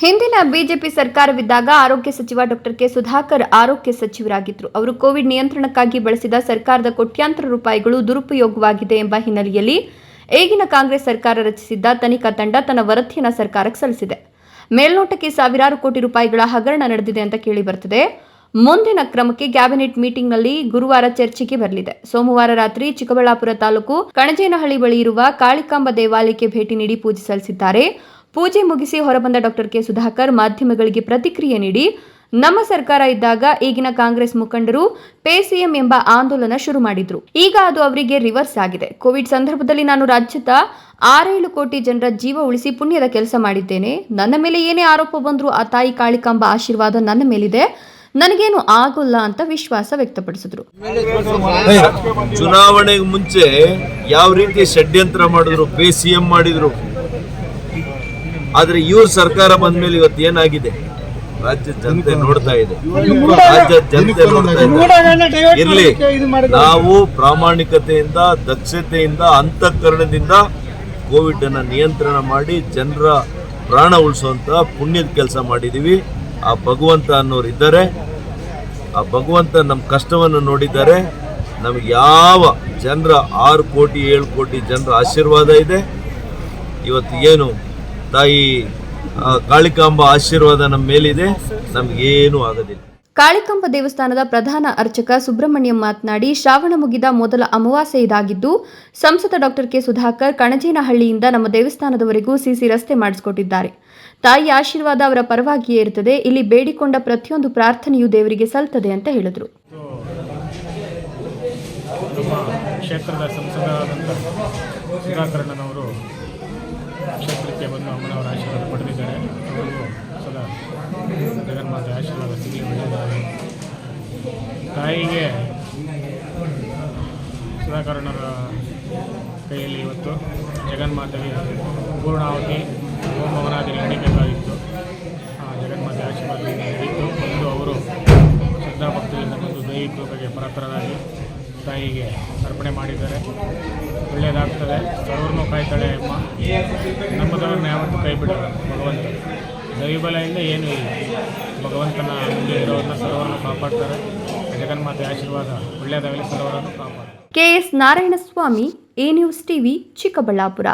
ಹಿಂದಿನ ಬಿಜೆಪಿ ಸರ್ಕಾರವಿದ್ದಾಗ ಆರೋಗ್ಯ ಸಚಿವ ಡಾಕ್ಟರ್ ಕೆ ಸುಧಾಕರ್ ಆರೋಗ್ಯ ಸಚಿವರಾಗಿದ್ದರು ಅವರು ಕೋವಿಡ್ ನಿಯಂತ್ರಣಕ್ಕಾಗಿ ಬಳಸಿದ ಸರ್ಕಾರದ ಕೋಟ್ಯಾಂತರ ರೂಪಾಯಿಗಳು ದುರುಪಯೋಗವಾಗಿದೆ ಎಂಬ ಹಿನ್ನೆಲೆಯಲ್ಲಿ ಈಗಿನ ಕಾಂಗ್ರೆಸ್ ಸರ್ಕಾರ ರಚಿಸಿದ್ದ ತನಿಖಾ ತಂಡ ತನ್ನ ವರದಿಯನ್ನು ಸರ್ಕಾರಕ್ಕೆ ಸಲ್ಲಿಸಿದೆ. ಮೇಲ್ನೋಟಕ್ಕೆ ಸಾವಿರಾರು ಕೋಟಿ ರೂಪಾಯಿಗಳ ಹಗರಣ ನಡೆದಿದೆ ಅಂತ ಕೇಳಿ ಬರ್ತದೆ ಮುಂದಿನ ಕ್ರಮಕ್ಕೆ ಕ್ಯಾಬಿನೆಟ್ ಮೀಟಿಂಗ್ನಲ್ಲಿ ಗುರುವಾರ ಚರ್ಚೆಗೆ ಬರಲಿದೆ. ಸೋಮವಾರ ರಾತ್ರಿ ಚಿಕ್ಕಬಳ್ಳಾಪುರ ತಾಲೂಕು ಕಣಜೇನಹಳ್ಳಿ ಬಳಿ ಇರುವ ಕಾಳಿಕಾಂಬ ದೇವಾಲಯಕ್ಕೆ ಭೇಟಿ ನೀಡಿ ಪೂಜೆ ಸಲ್ಲಿಸಿದ್ದಾರೆ. ಪೂಜೆ ಮುಗಿಸಿ ಹೊರಬಂದ ಡಾಕ್ಟರ್ ಕೆ ಸುಧಾಕರ್ ಮಾಧ್ಯಮಗಳಿಗೆ ಪ್ರತಿಕ್ರಿಯೆ ನೀಡಿ ನಮ್ಮ ಸರ್ಕಾರ ಇದ್ದಾಗ ಈಗಿನ ಕಾಂಗ್ರೆಸ್ ಮುಖಂಡರು ಪೇ ಸಿಎಂ ಎಂಬ ಆಂದೋಲನ ಶುರು ಮಾಡಿದ್ರು. ಈಗ ಅದು ಅವರಿಗೆ ರಿವರ್ಸ್ ಆಗಿದೆ. ಕೋವಿಡ್ ಸಂದರ್ಭದಲ್ಲಿ ನಾನು ರಾಜ್ಯದ ಆರೇಳು ಕೋಟಿ ಜನರ ಜೀವ ಉಳಿಸಿ ಪುಣ್ಯದ ಕೆಲಸ ಮಾಡಿದ್ದೇನೆ. ನನ್ನ ಮೇಲೆ ಏನೇ ಆರೋಪ ಬಂದರೂ ಆ ತಾಯಿ ಕಾಳಿಕಾಂಬ ಆಶೀರ್ವಾದ ನನ್ನ ಮೇಲಿದೆ. ನನಗೇನು ಆಗೋಲ್ಲ ಅಂತ ವಿಶ್ವಾಸ ವ್ಯಕ್ತಪಡಿಸಿದ್ರು. ಚುನಾವಣೆಗೆ ಮುಂಚೆ ಯಾವ ರೀತಿ ಷಡ್ಯಂತ್ರ ಮಾಡಿದ್ರು, ಪೇ ಸಿ ಎಂ ಮಾಡಿದ್ರು. ಆದ್ರೆ ಇವ್ರ ಸರ್ಕಾರ ಬಂದ್ಮೇಲೆ ಇವತ್ತು ಏನಾಗಿದೆ? ರಾಜ್ಯ ಜನತೆ ನೋಡ್ತಾ ಇದೆ. ರಾಜ್ಯ ಜನತೆ ನೋಡ್ತಾ ಇದೆ. ಇರ್ಲಿ. ನಾವು ಪ್ರಾಮಾಣಿಕತೆಯಿಂದ ದಕ್ಷತೆಯಿಂದ ಅಂತಃಕರಣದಿಂದ ಕೋವಿಡ್ ಅನ್ನ ನಿಯಂತ್ರಣ ಮಾಡಿ ಜನರ ಪ್ರಾಣ ಉಳಿಸುವಂತ ಪುಣ್ಯದ ಕೆಲಸ ಮಾಡಿದೀವಿ. ಆ ಭಗವಂತ ಅನ್ನೋರು ಇದ್ದಾರೆ. ಆ ಭಗವಂತ ನಮ್ಮ ಕಷ್ಟವನ್ನು ನೋಡಿದ್ದಾರೆ. ನಮಗೆ ಯಾವ ಜನರ ಆರು ಕೋಟಿ ಏಳು ಕೋಟಿ ಜನರ ಆಶೀರ್ವಾದ ಇದೆ. ಇವತ್ತು ಏನು ತಾಯಿ ಕಾಳಿಕಾಂಬ ಆಶೀರ್ವಾದ ನಮ್ಮ ಮೇಲಿದೆ. ನಮಗೇನು ಆಗೋದಿಲ್ಲ. ಕಾಳಿಕಾಂಬ ದೇವಸ್ಥಾನದ ಪ್ರಧಾನ ಅರ್ಚಕ ಸುಬ್ರಹ್ಮಣ್ಯಂ ಮಾತನಾಡಿ ಶ್ರಾವಣ ಮುಗಿದ ಮೊದಲ ಅಮಾವಾಸ್ಯೆ ಇದಾಗಿದ್ದು ಸಂಸದ ಡಾಕ್ಟರ್ ಕೆ ಸುಧಾಕರ್ ಕಣಜೇನಹಳ್ಳಿಯಿಂದ ನಮ್ಮ ದೇವಸ್ಥಾನದವರೆಗೂ ಸಿಸಿ ರಸ್ತೆ ಮಾಡಿಸಿಕೊಟ್ಟಿದ್ದಾರೆ. ತಾಯಿ ಆಶೀರ್ವಾದ ಅವರ ಪರವಾಗಿಯೇ ಇರುತ್ತದೆ. ಇಲ್ಲಿ ಬೇಡಿಕೊಂಡ ಪ್ರತಿಯೊಂದು ಪ್ರಾರ್ಥನೆಯೂ ದೇವರಿಗೆ ಸಲ್ತದೆ ಅಂತ ಹೇಳಿದರು. ಕ್ಷೇತ್ರದ ಸಂಸದರಾದಂಥ ಸುಧಾಕರಣ್ಣನವರು ಕ್ಷೇತ್ರಕ್ಕೆ ಬಂದು ಅಮ್ಮನವರ ಆಶೀರ್ವಾದ ಪಡೆದಿದ್ದಾರೆ ಅವರಿಗೂ ಸದಾ ಜಗನ್ಮಾತೆ ಆಶೀರ್ವಾದ ಸಿಗಲಿ ತಾಯಿಗೆ ಸುಧಾಕರ್ಣರ ಕೈಯಲ್ಲಿ ಇವತ್ತು ಜಗನ್ಮಾತೆಗೆ ಪೂರ್ಣಾವತಿ ಹೋಮವನಾದಿ ನಡೀಬೇಕಾಗಿತ್ತು. ಆ ಜಗನ್ಮಾತೆ ಆಶೀರ್ವಾದ ನಡೀತು ಒಂದು ಅವರು ಶ್ರದ್ಧಾಭಕ್ತಿಯಿಂದ ಮತ್ತು ದೈಹಿಕ ಕೃಪೆಗೆ ಪರತ್ರರಾಗಿ ತಾಯಿಗೆ ಅರ್ಪಣೆ ಮಾಡಿದ್ದಾರೆ. ಒಳ್ಳೆಯದಾಗ್ತದೆ. ಅವ್ರನ್ನೂ ಕಾಯ್ತಾಳೆ ಅಮ್ಮ. ನಮ್ಮದವ್ರನ್ನ ಯಾವತ್ತೂ ಕೈ ಬಿಡೋದು ಭಗವಂತ. ದೈವಬಲದಿಂದ ಏನೂ ಇಲ್ಲ. ಭಗವಂತನ ಮುಂದೆ ಇರೋರನ್ನ ಸರ್ವರನ್ನು ಕಾಪಾಡ್ತಾರೆ. ಜಗನ್ಮಾತೆ ಆಶೀರ್ವಾದ ಒಳ್ಳೆಯದಾಗಲಿ ಸರ್ವರನ್ನು ಕಾಪಾಡ್ತಾರೆ. KS Narayanaswamy, A news TV, Chikkaballapura.